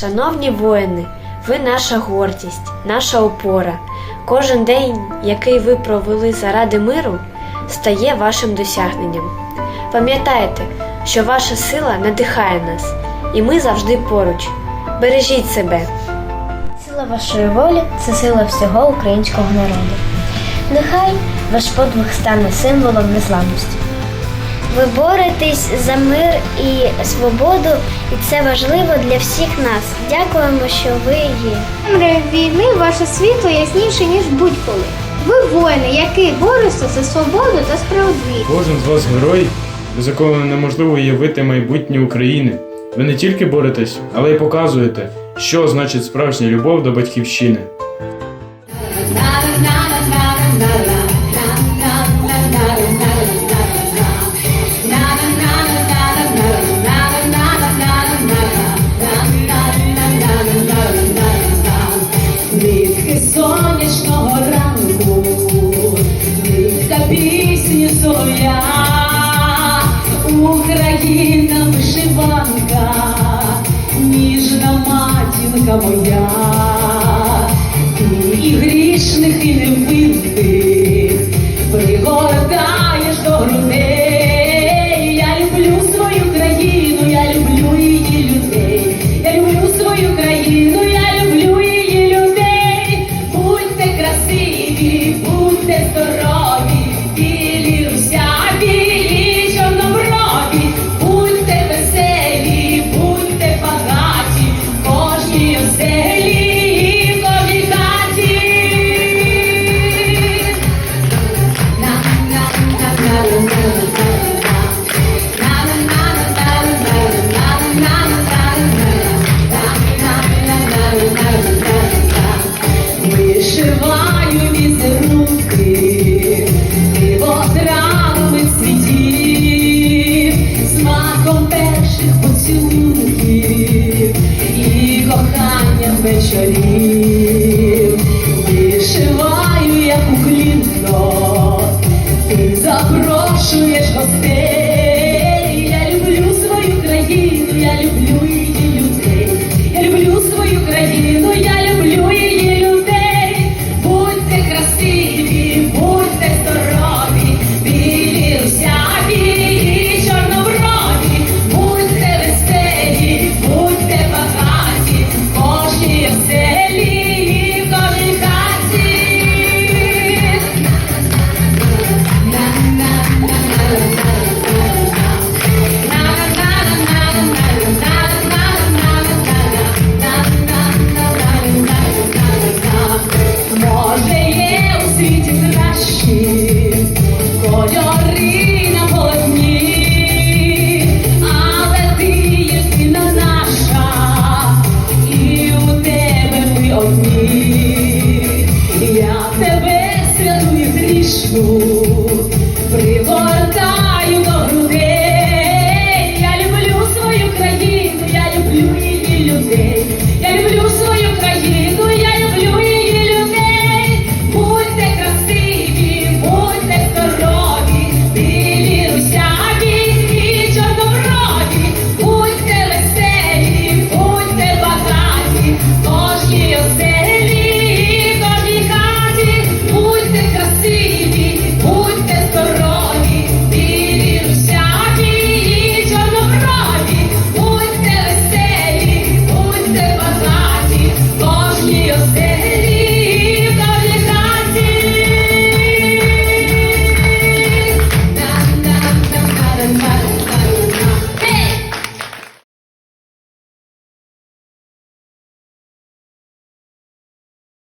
Шановні воїни, ви наша гордість, наша опора. Кожен день, який ви провели заради миру, стає вашим досягненням. Пам'ятайте, що ваша сила надихає нас, і ми завжди поруч. Бережіть себе. Сила вашої волі це сила всього українського народу. Нехай ваш подвиг стане символом незламності. Ви боретесь за мир і свободу, і це важливо для всіх нас. Дякуємо, що ви є. темряві війни ваше світло ясніше, ніж будь-коли. Ви воїни, які борються за свободу та справедливість. Кожен з вас герой, без якого неможливо уявити майбутнє України. Ви не тільки боретесь, але й показуєте, що значить справжня любов до батьківщини. Нитки сонячного ранку, нитка пісні своя, Україна вишиванка, ніжна матінка моя, ти і грішних, і невинних пригортаєш до грудей. Я люблю свою країну, я люблю її людей. Поцілунків і кохання вечорів. Вишиваю, як уклінно, ти запрошуєш гостей. flor.